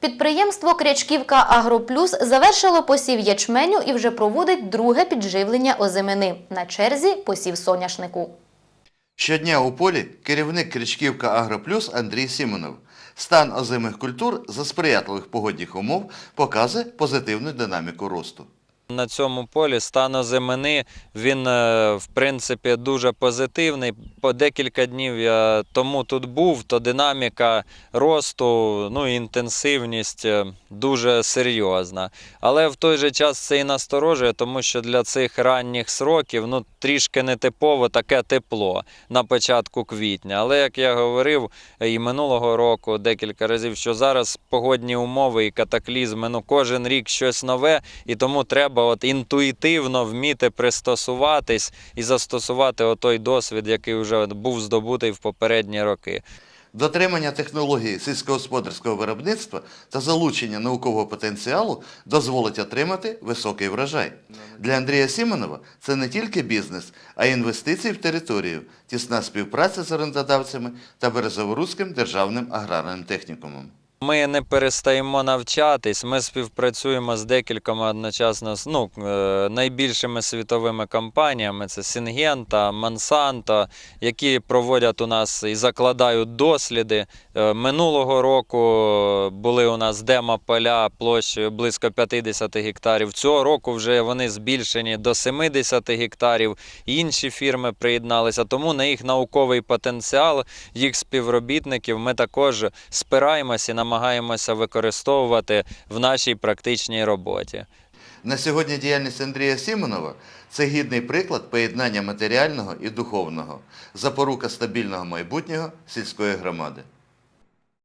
Підприємство Крячківка Агроплюс завершило посів ячменю і вже проводить друге підживлення озимини. На черзі посів соняшнику. Щодня у полі керівник Крячківка Агроплюс Андрій Сімонов. Стан озимих культур за сприятливих погодних умов показує позитивну динаміку росту. На цьому полі стан озимини, він, е, в принципі, дуже позитивний. По декілька днів я тому тут був, то динаміка росту, ну інтенсивність е, дуже серйозна. Але в той же час це і насторожує, тому що для цих ранніх сроків ну, трішки нетипово таке тепло на початку квітня. Але як я говорив і минулого року декілька разів, що зараз погодні умови і катаклізми, ну кожен рік щось нове, і тому треба от інтуїтивно вміти пристосуватись і застосувати отой досвід, який вже був здобутий в попередні роки. Дотримання технології сільськогосподарського виробництва та залучення наукового потенціалу дозволить отримати високий врожай. Для Андрія Сімонова це не тільки бізнес, а й інвестиції в територію, тісна співпраця з орендодавцями та Березоворуським державним аграрним технікумом. Ми не перестаємо навчатись. Ми співпрацюємо з декількома одночасно ну, е, найбільшими світовими компаніями. Це Сінгента, Монсанто, які проводять у нас і закладають досліди. Е, Минулого року були у нас демо-поля площею близько 50 гектарів. Цього року вже вони збільшені до 70 гектарів. Інші фірми приєдналися. Тому на їх науковий потенціал, їх співробітників ми також спираємося і намагаємося використовувати в нашій практичній роботі. На сьогодні діяльність Андрія Сімонова це гідний приклад поєднання матеріального і духовного, запорука стабільного майбутнього сільської громади.